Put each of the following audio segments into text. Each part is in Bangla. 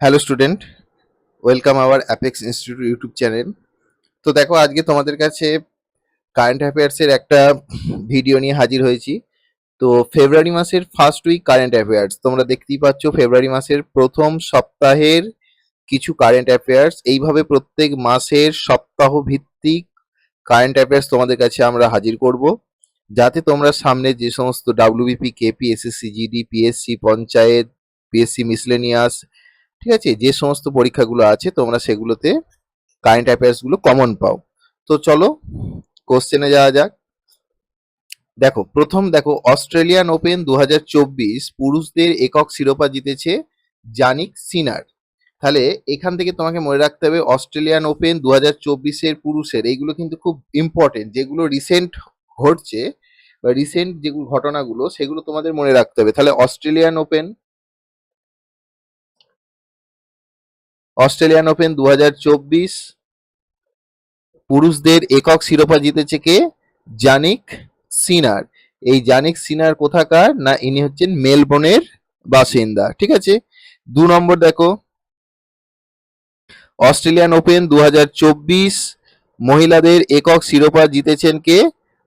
Hello student, welcome our apex institute YouTube channel. তো দেখো, আজকে তোমাদের কাছে কারেন্ট অ্যাফেয়ার্সের একটা ভিডিও নিয়ে হাজির হয়েছি। তো ফেব্রুয়ারি মাসের ফার্স্ট উইক কারেন্ট অ্যাফেয়ার্স তোমরা দেখতেই পাচ্ছ, ফেব্রুয়ারি মাসের প্রথম সপ্তাহের কিছু কারেন্ট অ্যাফেয়ার্স এইভাবে প্রত্যেক মাসের সপ্তাহ ভিত্তিক কারেন্ট অ্যাফেয়ার্স তোমাদের কাছে আমরা হাজির করব। যাতে তোমরা সামনে যে সমস্ত WBP KP SSC GD PSC panchayat PSC miscellaneous ঠিক আছে? যে সমস্ত পরীক্ষাগুলো আছে, তোমরা সেগুলোতে কারেন্ট অ্যাফেয়ার্সগুলো কমন পাও। তো চলো কোশ্চেনে যাওয়া যাক। দেখো, প্রথম দেখো অস্ট্রেলিয়ান ওপেন দু হাজার চব্বিশ, পুরুষদের একক শিরোপা জিতেছে জানিক সিনার তাহলে এখান থেকে তোমাকে মনে রাখতে হবে অস্ট্রেলিয়ান ওপেন দু হাজার চব্বিশের পুরুষের, এইগুলো কিন্তু খুব ইম্পর্টেন্ট যেগুলো রিসেন্ট ঘটছে, বা রিসেন্ট যেগুলো ঘটনাগুলো, সেগুলো তোমাদের মনে রাখতে হবে। তাহলে অস্ট্রেলিয়ান ওপেন অস্ট্রেলিয়ান ওপেন দু হাজার চব্বিশ। পুরুষদের একক শিরোপা জিতেছে কে? জানিক সিনার। এই জানিক সিনার কোথাকার? না, ইনি হচ্ছেন মেলবোর্নের বাসিন্দা। ঠিক আছে? দু নম্বর দেখো। অস্ট্রেলিয়ান ওপেন দু হাজার চব্বিশ। মহিলাদের একক শিরোপা জিতেছেন কে?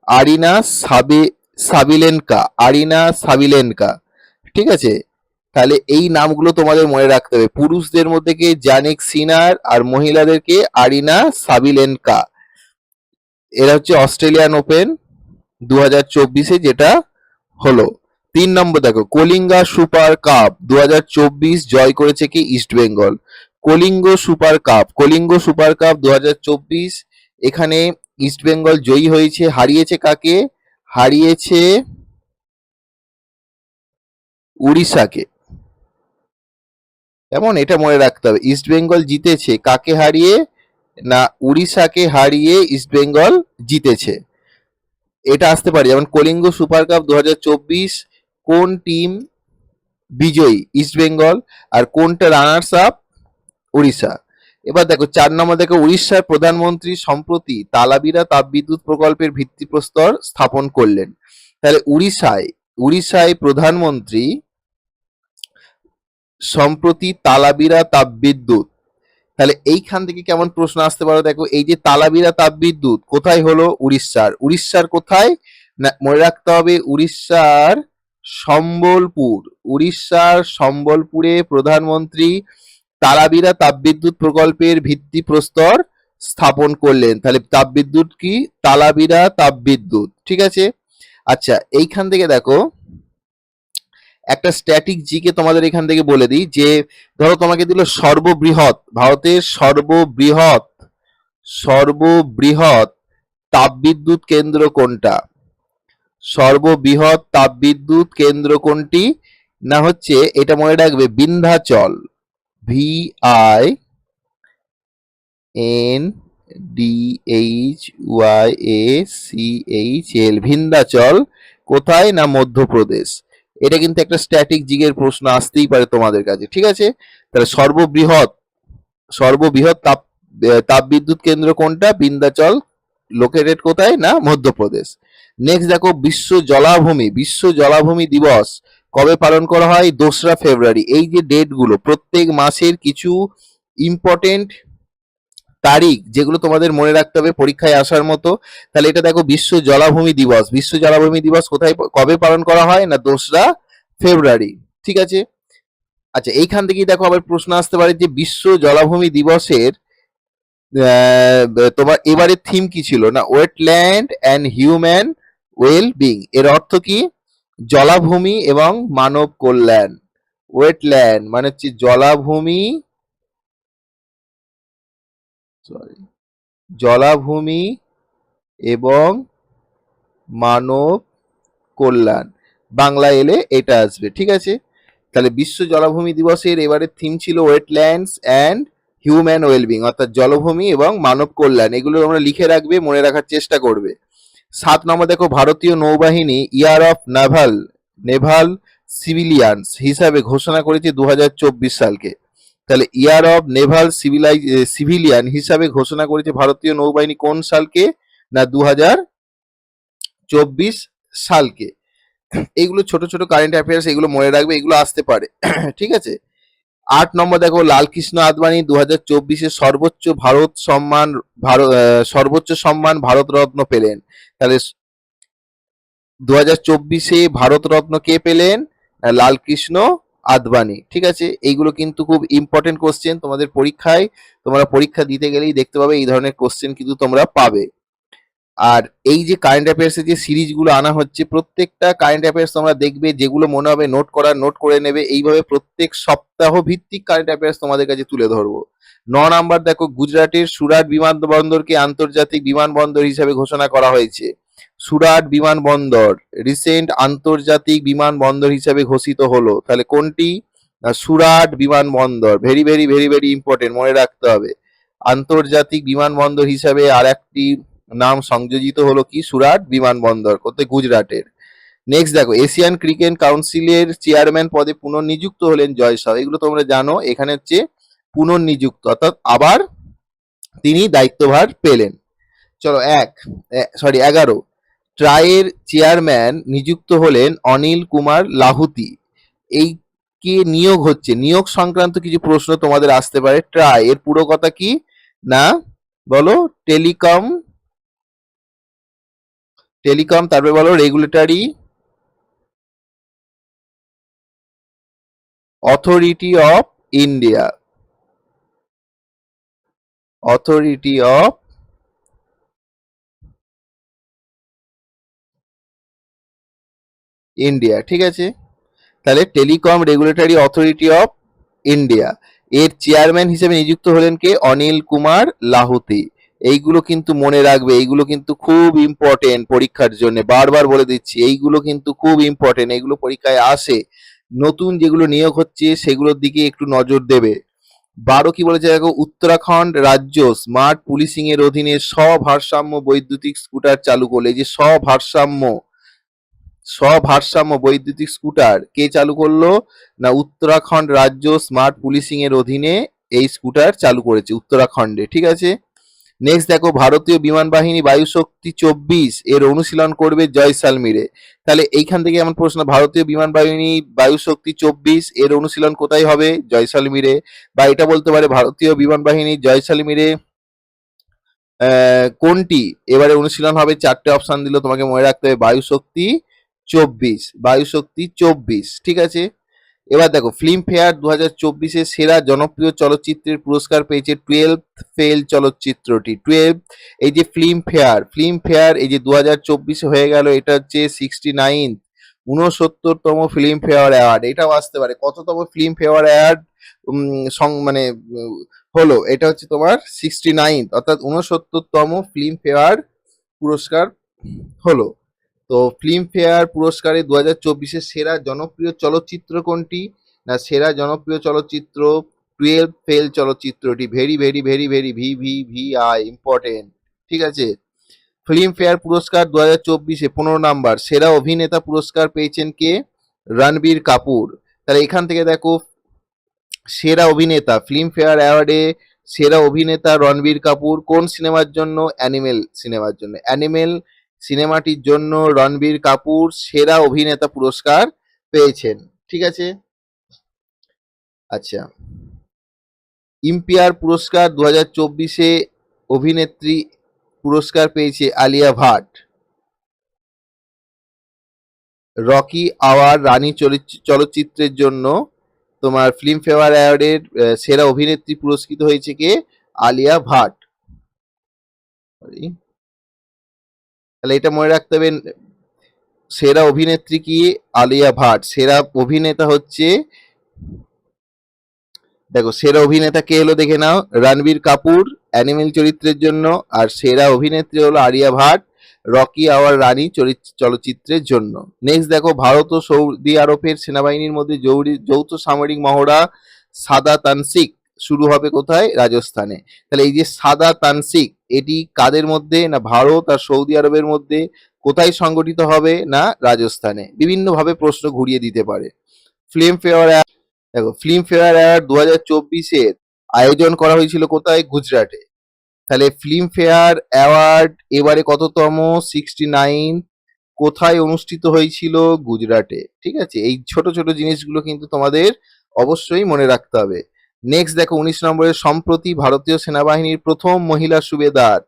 আরিনা সাবি, সাবিলেনকা। আরিনা সাবিলেনকা। ঠিক আছে? তাহলে এই নামগুলো তোমাদের মনে রাখতে হবে। পুরুষদের মধ্যে কে? জানিক সিনার আর মহিলাদেরকে আরিনা সাবিলেনকা। এরা হচ্ছে অস্ট্রেলিয়ান ওপেন দু হাজার চব্বিশে যেটা হলো। তিন নম্বর দেখো, কলিঙ্গা সুপার কাপ দু হাজার চব্বিশ জয় করেছে কি? East Bengal. Kalinga super cup, Kalinga super cup দু হাজার চব্বিশ, এখানে ইস্ট বেঙ্গল জয়ী হয়েছে। হারিয়েছে কাকে? হারিয়েছে উড়িষ্যাকে। এমন এটা মনে রাখতে হবে। ইস্ট বেঙ্গল জিতেছে কাকে হারিয়ে না উড়িষ্যাকে হারিয়ে ইস্ট বেঙ্গল জিতেছে? এটা আসতে পারে। যেমন কলিঙ্গ সুপার কাপ দু হাজার চব্বিশ কোন টিম বিজয়ী ইস্ট বেঙ্গল আর কোনটা রানার্স আপ উড়িষ্যা? এবার দেখো চার নম্বর দেখো উড়িষ্যার প্রধানমন্ত্রী সম্প্রতি তালাবিরা তাপবিদ্যুৎ প্রকল্পের ভিত্তিপ্রস্তর স্থাপন করলেন। তাহলে উড়িষ্যায় উড়িষ্যায় প্রধানমন্ত্রী সম্প্রতি তালাবিরা তাপবিদ্যুৎ তাহলে এইখান থেকে কেমন প্রশ্ন আসতে পারো দেখো, এই যে তালাবিরা তাপবিদ্যুৎ কোথায় হলো? উড়িষ্যার। উড়িষ্যার কোথায়? না, মনে রাখতে হবে উড়িষ্যার সম্বলপুর। উড়িষ্যার সম্বলপুরে প্রধানমন্ত্রী তালাবিরা তাপবিদ্যুৎ প্রকল্পের ভিত্তিপ্রস্তর স্থাপন করলেন। তাহলে তাপবিদ্যুৎ কি? তালাবিরা তাপবিদ্যুৎ ঠিক আছে? আচ্ছা এইখান থেকে দেখো একটা স্ট্যাটিক জিকে তোমাদের এখান থেকে বলে দিই, যে ধরো তোমাকে দিল সর্ববৃহৎ, ভারতের সর্ববৃহৎ সর্ববৃহৎ তাপবিদ্যুৎ কেন্দ্র কোনটা? সর্ববৃহৎ তাপবিদ্যুৎ কেন্দ্র কোনটি? না হচ্ছে, এটা মনে রাখবে, Vindhyachal V I N D H Y A C H L Vindhyachal কোথায় না মধ্যপ্রদেশ? এটা কিন্তু একটা স্ট্যাটিক জিগের প্রশ্ন আসতেই পারে তোমাদের কাছে, ঠিক আছে? তাহলে সর্ববৃহৎ সর্ববৃহৎ তাপ তাপবিদ্যুৎ কেন্দ্র কোনটা? বিন্দাচল লোকেটেড কোথায়? না, মধ্যপ্রদেশ। নেক্সট দেখো, বিশ্ব জলাভূমি বিশ্ব জলাভূমি দিবস কবে পালন করা হয়? দোসরা ফেব্রুয়ারি। এই যে ডেটগুলো প্রত্যেক মাসের কিছু ইম্পর্টেন্ট তারিখ যেগুলো তোমাদের মনে রাখতে হবে পরীক্ষায় আসার মতো। তাহলে এটা দেখো বিশ্ব জলাভূমি দিবস। বিশ্ব জলাভূমি দিবস কোথায় কবে পালন করা হয় না দোসরা ফেব্রুয়ারি, ঠিক আছে? আচ্ছা এইখান থেকেই দেখো আবার প্রশ্ন আসতে পারে যে বিশ্ব জলাভূমি দিবসের তোমার এবারে থিম কি ছিল? না wetland and human well being এর অর্থ কি? জলাভূমি এবং মানব কল্যাণ। ওয়েটল্যান্ড মানে হচ্ছে জলাভূমি সরি জলাভূমি এবং মানব কল্যাণ। বাংলা এলে এটা আসবে, ঠিক আছে? তাহলে বিশ্ব জলাভূমি দিবসের এবারে থিম ছিল ওয়েটল্যান্ডস অ্যান্ড হিউম্যান ওয়েলবিং অর্থাৎ জলভূমি এবং মানব কল্যাণ। এগুলো আমরা লিখে রাখবে, মনে রাখার চেষ্টা করবে। সাত নম্বর দেখো, ভারতীয় নৌবাহিনী year of naval naval civilians হিসাবে ঘোষণা করেছে দু হাজার চব্বিশ সালকে। তাহলে year of naval civil civilian হিসাবে ঘোষণা করেছে ভারতীয় নৌবাহিনী কোন সালকে না দু চব্বিশ সালকে। এইগুলো ছোট ছোট কারেন্ট অ্যাফেয়ার্স এগুলো মনে রাখবে, এগুলো আসতে পারে। ঠিক আছে? আট নম্বর দেখো, লালকৃষ্ণ আদবানি দু হাজার চব্বিশে সর্বোচ্চ ভারত সম্মান, ভারত সর্বোচ্চ সম্মান ভারতরত্ন পেলেন। তাহলে দু হাজার চব্বিশে ভারতরত্ন কে পেলেন? লালকৃষ্ণ আদবানি, ঠিক আছে? এইগুলো কিন্তু খুব ইম্পর্টেন্ট কোশ্চেন তোমাদের পরীক্ষায়, তোমরা পরীক্ষা দিতে গেলেই দেখতে পাবে এই ধরনের কোশ্চেন কিন্তু তোমরা পাবে। আর এই যে কারেন্ট অ্যাফেয়ার্সের যে সিরিজগুলো আনা হচ্ছে, প্রত্যেকটা কারেন্ট অ্যাফেয়ার্স তোমরা দেখবে, যেগুলো মনে হবে নোট করার নোট করে নেবে, এইভাবে প্রত্যেক সপ্তাহ ভিত্তিক কারেন্ট অ্যাফেয়ার্স তোমাদের কাছে তুলে ধরবো। ন নাম্বার দেখো, গুজরাটের সুরাট বিমানবন্দরকে আন্তর্জাতিক বিমানবন্দর হিসাবে ঘোষণা করা হয়েছে। সুরাট বিমানবন্দর রিসেন্ট আন্তর্জাতিক বিমানবন্দর হিসেবে ঘোষিত হলো। তাহলে কোনটি? সুরাট বিমানবন্দর। Very very very very important মনে রাখতে হবে। আন্তর্জাতিক বিমানবন্দর হিসাবে আর একটি নাম সংযোজিত হলো কি? সুরাট বিমানবন্দর, কোথায়? গুজরাটের। নেক্সট দেখো এশিয়ান ক্রিকেট কাউন্সিলের চেয়ারম্যান পদে পুনর্নিযুক্ত হলেন জয় শাহ এগুলো তোমরা জানো, এখানে হচ্ছে পুনর্নিযুক্ত, অর্থাৎ আবার তিনি দায়িত্বভার পেলেন। চলো, এক সরি এগারো। ট্রায়ের চেয়ারম্যান নিযুক্ত হলেন অনিল কুমার লাহুতি। এই কে নিয়োগ হচ্ছে। নিয়োগ সংক্রান্ত কিছু প্রশ্ন তোমাদের আসতে পারে। ট্রাই, এর পুরো কথা কি? না? বলো। টেলিকম টেলিকম, তারপরে বলো, regulatory, authority of India. Authority of India ঠিক আছে? তাহলে telecom regulatory authority of India এর চেয়ারম্যান হিসেবে নিযুক্ত হলেন কে? অনিল কুমার লাহুতি। এইগুলো কিন্তু মনে রাখবে, এইগুলো কিন্তু খুব ইম্পর্টেন্ট পরীক্ষার জন্য। বারবার বলে দিচ্ছি, এইগুলো কিন্তু খুব ইম্পর্টেন্ট এইগুলো পরীক্ষায় আসে। নতুন যেগুলো নিয়োগ হচ্ছে, সেগুলোর দিকে একটু নজর দেবে। বারো কি বলেছে দেখো? উত্তরাখণ্ড রাজ্য স্মার্ট পুলিশিং এর অধীনে স্বভারসাম্য বৈদ্যুতিক স্কুটার চালু করলে। যে স্বভারসাম্য স্বভারসাম্য বৈদ্যুতিক স্কুটার। কে চালু করল? না, উত্তরাখণ্ড রাজ্য স্মার্ট পুলিশিং এর অধীনে এই স্কুটার চালু করেছে, উত্তরাখণ্ডে, ঠিক আছে? নেক্সট দেখো, ভারতীয় বিমান বাহিনী বায়ুশক্তি চব্বিশ, এর অনুশীলন করবে জয়সালমিরে। তাহলে এইখান থেকে এমন প্রশ্ন, ভারতীয় বিমান বাহিনী বায়ুশক্তি চব্বিশ, এর অনুশীলন কোথায় হবে? জয়সালমিরে। বা এটা বলতে পারে ভারতীয় বিমান বাহিনী জয়সালমিরে কোনটি? এবারে অনুশীলন হবে, চারটে অপশন দিল, তোমাকে মনে রাখতে হবে, বায়ু শক্তি চব্বিশ বায়ু শক্তি চব্বিশ, ঠিক আছে? এবার দেখো ফিল্ম ফেয়ার দু হাজার চব্বিশে সেরা জনপ্রিয় চলচ্চিত্রের পুরস্কার পেয়েছে টুয়েলভ ফেল চলচ্চিত্রটি। টুয়েলভ এই যে ফিল্ম ফেয়ার ফিল্ম ফেয়ার এই যে দু হাজার চব্বিশে হয়ে গেল, এটা হচ্ছে সিক্সটি নাইন উনসত্তরতম ফিল্ম ফেয়ার অ্যাওয়ার্ড এটাও আসতে পারে। কততম ফিল্ম ফেয়ার অ্যাওয়ার্ড মানে হলো, এটা হচ্ছে তোমার সিক্সটি নাইন অর্থাৎ উনসত্তরতম ফিল্ম ফেয়ার পুরস্কার হলো। তো ফিল্ম ফেয়ার পুরস্কারে দু হাজার চব্বিশে সেরা জনপ্রিয় চলচ্চিত্র কোনটি? না, সেরা জনপ্রিয় চলচ্চিত্র টুয়েলভ ফেল চলচ্চিত্রটি। Very very very very V V V I important ঠিক আছে? ফিল্ম ফেয়ার পুরস্কার দু হাজার চব্বিশে, পনেরো নাম্বার। সেরা অভিনেতা পুরস্কার পেয়েছেন কে? রণবীর কাপুর। তাহলে এখান থেকে দেখো, সেরা অভিনেতা ফিল্ম ফেয়ার অ্যাওয়ার্ডে সেরা অভিনেতা রণবীর কাপুর কোন সিনেমার জন্য? অ্যানিমেল সিনেমার জন্য। অ্যানিমেল সিনেমাটির জন্য রণবীর কাপুর সেরা অভিনেতা পুরস্কার পেয়েছেন। ঠিক আছে? আচ্ছা। ইম্পিয়ার পুরস্কার দু হাজার চব্বিশে অভিনেত্রী পুরস্কার পেয়েছে আলিয়া ভাট। রকি আওয়ার রানী চলিচ- চলচ্চিত্রের জন্য তোমার ফিল্ম ফেয়ার অ্যাওয়ার্ডের সেরা অভিনেত্রী পুরস্কৃত হয়েছে কে? আলিয়া ভাট. তাহলে এটা মনে রাখতে হবে, সেরা অভিনেত্রী কি আলিয়া ভাট? সেরা অভিনেতা হচ্ছে, দেখো, সেরা অভিনেতা কে হলো দেখে নাও, রণবীর কাপুর অ্যানিমেল চরিত্রের জন্য, আর সেরা অভিনেত্রী হলো আলিয়া ভাট, রকি আওয়ার রানী চলচ্চিত্রের জন্য। নেক্সট দেখো, ভারত ও সৌদি আরবের সেনাবাহিনীর মধ্যে যৌথ সামরিক মহড়া, সাদা তানসিক শুরু হবে কোথায়? রাজস্থানে। তাহলে এই যে সাদা তানসিক এটি কাদের মধ্যে? না ভারত আর সৌদি আরবের মধ্যে? কোথায় সংগঠিত হবে? না রাজস্থানে। বিভিন্নভাবে প্রশ্ন ঘুরিয়ে দিতে পারে। ফিল্ম ফেয়ার দেখো ফিল্ম ফেয়ার অ্যাওয়ার্ড দু হাজার চব্বিশের আয়োজন করা হয়েছিল কোথায়? গুজরাটে। তাহলে ফিল্ম ফেয়ার অ্যাওয়ার্ড এবারে কততম? Sixty nine. কোথায় অনুষ্ঠিত হয়েছিল? গুজরাটে। ঠিক আছে? এই ছোট ছোট জিনিসগুলো কিন্তু তোমাদের অবশ্যই মনে রাখতে হবে। নেক্সট দেখো উনিশ নম্বরে, সম্প্রতি ভারতীয় সেনাবাহিনীর প্রথম মহিলা সুবেদার।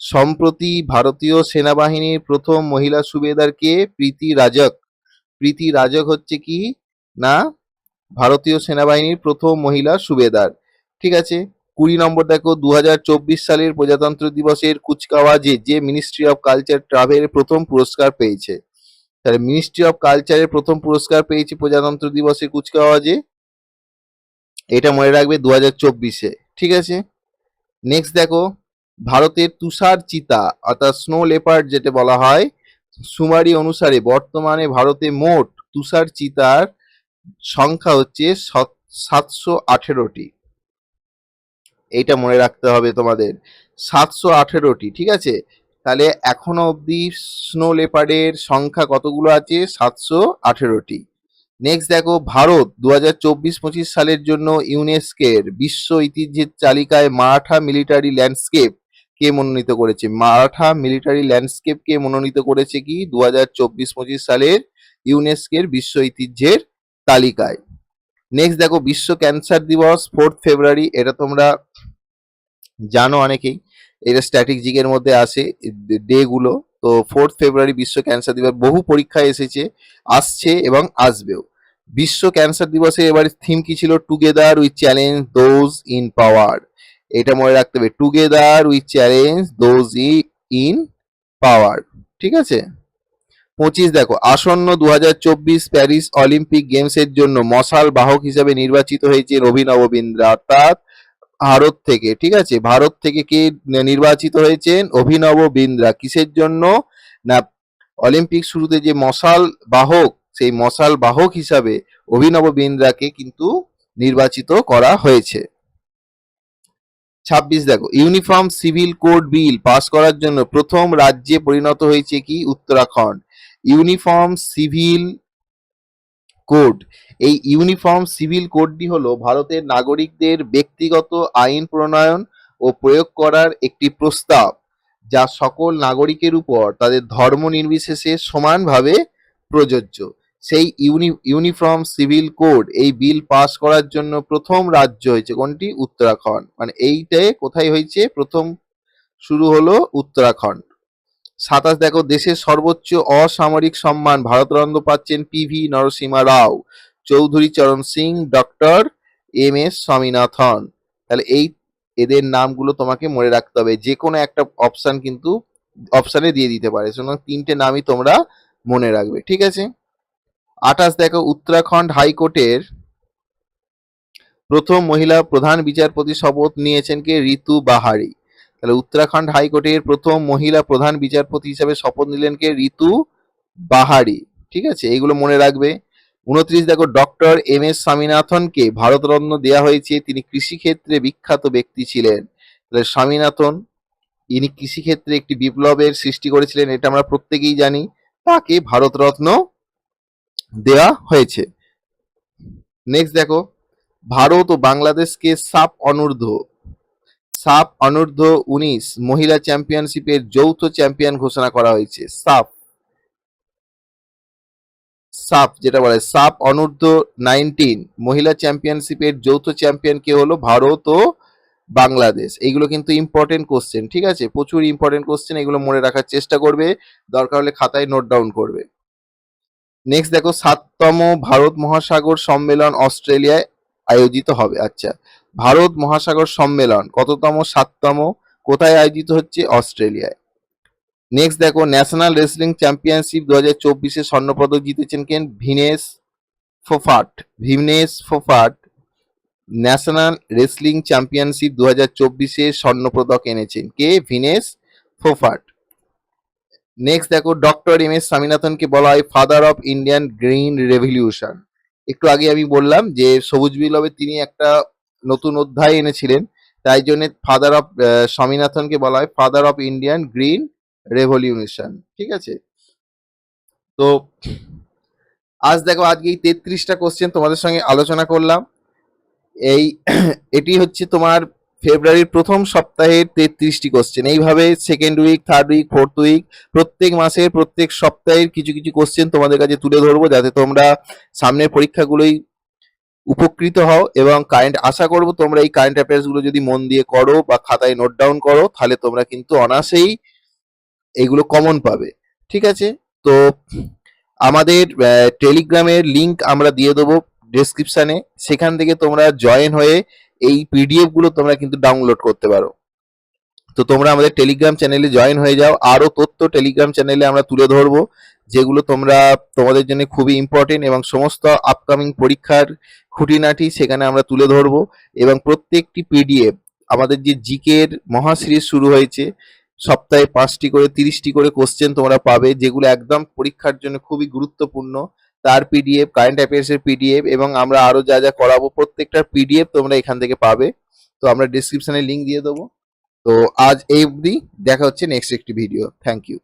সম্প্রতি ভারতীয় সেনাবাহিনীর প্রথম মহিলা সুবেদার কে? প্রীতি রাজক। প্রীতি রাজক হচ্ছে কি? না, ভারতীয় সেনাবাহিনীর প্রথম মহিলা সুবেদার। ঠিক আছে? কুড়ি নম্বর দেখো দু হাজার চব্বিশ সালের প্রজাতন্ত্র দিবসের কুচকাওয়াজে যে মিনিস্ট্রি অফ কালচার ট্রাভেল প্রথম পুরস্কার পেয়েছে। তাহলে মিনিস্ট্রি অফ কালচারের প্রথম পুরস্কার পেয়েছে প্রজাতন্ত্র দিবসে কুচকাওয়াজে। এটা মনে রাখবে দু হাজার চব্বিশে, ঠিক আছে? নেক্সট দেখো, ভারতের তুষার চিতা, অর্থাৎ স্নো লেপার্ড যেটা বলা হয়, সুমারি অনুসারে বর্তমানে ভারতে মোট তুষার চিতার সংখ্যা হচ্ছে সাতশো আঠেরোটি। এইটা মনে রাখতে হবে তোমাদের, সাতশো আঠেরোটি, ঠিক আছে? তাহলে এখনও অবধি স্নো লেপার্ডের সংখ্যা কতগুলো আছে? সাতশো আঠেরোটি। নেক্সট দেখো, ভারত দু হাজার চব্বিশ পঁচিশ সালের জন্য ইউনেস্কের বিশ্ব ঐতিহ্যের তালিকায় মারাঠা মিলিটারি ল্যান্ডস্কেপ কে মনোনীত করেছে। মারাঠা মিলিটারি ল্যান্ডস্কেপ কে মনোনীত করেছে কি? দু হাজার চব্বিশ পঁচিশ সালের ইউনেস্কের বিশ্ব ঐতিহ্যের তালিকায়। নেক্সট দেখো, বিশ্ব ক্যান্সার দিবস ফোর্থ ফেব্রুয়ারি এটা তোমরা জানো অনেকেই। এটা স্ট্র্যাটেজিকের মধ্যে আসে ডে গুলো। তো ফোর্থ ফেব্রুয়ারি বিশ্ব ক্যান্সার দিবস বহু পরীক্ষায় এসেছে, আসছে এবং আসবেও। বিশ্ব ক্যান্সার দিবসে এবার থিম কি ছিল? Together with challenge those in power এটা মনে রাখতে হবে together with challenge those in power ঠিক আছে? পঁচিশ, দেখো, আসন্ন দু হাজার চব্বিশ প্যারিস অলিম্পিক গেমস এর জন্য মশাল বাহক হিসেবে নির্বাচিত হয়েছে অভিনব বিন্দ্রা। অর্থাৎ ভারত থেকে, ঠিক আছে? ভারত থেকে কে নির্বাচিত হয়েছেন? অভিনব বিন্দ্রা। কিসের জন্য? না, অলিম্পিক শুরুতে যে মশাল বাহক, সেই মশাল বাহক হিসাবে অভিনব বিন্দ্রাকে কিন্তু নির্বাচিত করা হয়েছে। ছাব্বিশ, দেখো, uniform civil code bill pass করার জন্য প্রথম রাজ্যে পরিণত হয়েছে কি? উত্তরাখণ্ড। Uniform civil code. এই ইউনিফর্ম সিভিল কোডটি হলো ভারতের নাগরিকদের ব্যক্তিগত আইন প্রণয়ন ও প্রয়োগ করার একটি প্রস্তাব, যা সকল নাগরিকের উপর তাদের ধর্ম নির্বিশেষে সমানভাবে প্রযোজ্য। সেই ইউনি, ইউনিফর্ম সিভিল কোড এই বিল পাস করার জন্য প্রথম রাজ্য হয়েছে কোনটি? উত্তরাখণ্ড। মানে এইটাই কোথায় হয়েছে? প্রথম শুরু হলো উত্তরাখণ্ড। সাতাশ দেখো, দেশের সর্বোচ্চ অসামরিক সম্মান, ভারতরত্ন পাচ্ছেন PV Narasimha Rao. Chaudhary Charan Singh, doctor M S Swaminathan. তাহলে এই এদের নামগুলো তোমাকে মনে রাখতে হবে। যে কোনো একটা অপশান কিন্তু অপশানে দিয়ে দিতে পারে। সুতরাং তিনটে নামই তোমরা মনে রাখবে, ঠিক আছে? আঠাশ দেখো, উত্তরাখণ্ড হাইকোর্টের প্রথম মহিলা প্রধান বিচারপতি শপথ নিয়েছেন কে? ঋতু বাহারি। তাহলে উত্তরাখণ্ড হাইকোর্টের প্রথম মহিলা প্রধান বিচারপতি হিসাবে শপথ নিলেন কে? ঋতু বাহারি। ঠিক আছে? এইগুলো মনে রাখবে। উনত্রিশ, দেখো, ডক্টর এম এস স্বামীনাথনকে ভারতরত্ন দেওয়া হয়েছে। তিনি কৃষিক্ষেত্রে বিখ্যাত ব্যক্তি ছিলেন। তাহলে স্বামীনাথন, ইনি কৃষিক্ষেত্রে একটি বিপ্লবের সৃষ্টি করেছিলেন, এটা আমরা প্রত্যেকেই জানি। তাকে ভারতরত্ন দেওয়া হয়েছে। নেক্সট দেখো, ভারত ও বাংলাদেশকে সাপ অনূর্ধ্ব। সাপ অনূর্ধ্ব উনিশ মহিলা চ্যাম্পিয়নশিপের যৌথ চ্যাম্পিয়ন ঘোষণা করা হয়েছে। সাপ সাপ যেটা বলে সাপ অনূর্ধ্ব নাইনটিন মহিলা চ্যাম্পিয়নশিপের যৌথ চ্যাম্পিয়ন কে হলো? ভারত ও বাংলাদেশ। এইগুলো কিন্তু ইম্পর্টেন্ট কোশ্চেন ঠিক আছে? প্রচুর ইম্পর্টেন্ট কোশ্চেন এগুলো মনে রাখার চেষ্টা করবে। দরকার হলে খাতায় নোট ডাউন করবে। নেক্সট দেখো, সাততম ভারত মহাসাগর সম্মেলন অস্ট্রেলিয়ায় আয়োজিত হবে। আচ্ছা ভারত মহাসাগর সম্মেলন, কততম, সাততম, কোথায় আয়োজিত হচ্ছে? অস্ট্রেলিয়ায়। নেক্সট দেখো ন্যাশনাল রেসলিং চ্যাম্পিয়নশিপ দু হাজার চব্বিশে স্বর্ণপদক জিতেছেন কেন? Vinesh Phogat. Vinesh Phogat national wrestling championship দু হাজার চব্বিশে স্বর্ণপদক এনেছেন কে? ভিনেস ফোফাট। নেক্সট দেখো ডক্টর এম এস স্বামীনাথনকে বলা হয় father of Indian green revolution একটু আগে আমি বললাম যে সবুজ বিপ্লবে তিনি একটা নতুন অধ্যায় এনেছিলেন। তাই জন্য ফাদার অফ স্বামীনাথনকে বলা হয় father of Indian green revolution ঠিক আছে? তো আজ দেখো আজকে এই তেত্রিশটা কোশ্চেন তোমাদের সঙ্গে আলোচনা করলাম। এই এটি হচ্ছে তোমার ফেব্রুয়ারির প্রথম সপ্তাহের তেত্রিশটি কোশ্চেন এইভাবে second week third week fourth week প্রত্যেক মাসের, প্রত্যেক সপ্তাহের কিছু কিছু কোশ্চেন তোমাদের কাছে তুলে ধরবো। যাতে তোমরা সামনের পরীক্ষাগুলোই উপকৃত হও এবং কারেন্ট আশা করব তোমরা এই কারেন্ট অ্যাফেয়ার্সগুলো যদি মন দিয়ে করো বা খাতায় নোট ডাউন করো, তাহলে তোমরা কিন্তু অনাসেই এগুলো কমন পাবে। ঠিক আছে? তো আমাদের টেলিগ্রামের লিংক আমরা দিয়ে দেবো ডেসক্রিপশানে সেখান থেকে তোমরা জয়েন হয়ে এই পিডিএফগুলো তোমরা কিন্তু ডাউনলোড করতে পারো। তো তোমরা আমাদের টেলিগ্রাম চ্যানেলে জয়েন হয়ে যাও। আরও তথ্য টেলিগ্রাম চ্যানেলে আমরা তুলে ধরবো, যেগুলো তোমরা তোমাদের জন্য খুবই ইম্পর্টেন্ট এবং সমস্ত আপকামিং পরীক্ষার খুঁটিনাটি সেখানে আমরা তুলে ধরবো। এবং প্রত্যেকটি পিডিএফ আমাদের যে জিকের মহাসিরিজ শুরু হয়েছে, সপ্তাহে পাঁচটি করে, তিরিশটি করে কোশ্চেন তোমরা পাবে, যেগুলো একদম পরীক্ষার জন্য খুবই গুরুত্বপূর্ণ। তার পিডিএফ কারেন্ট অ্যাফেয়ার্স এর পিডিএফ এবং আমরা আরও যা যা করাবো প্রত্যেকটার পিডিএফ তোমরা এখান থেকে পাবে। তো আমরা ডিসক্রিপশনে লিংক দিয়ে দেবো। তো আজ এই অবধি দেখা হচ্ছে নেক্সট একটি ভিডিও থ্যাংক ইউ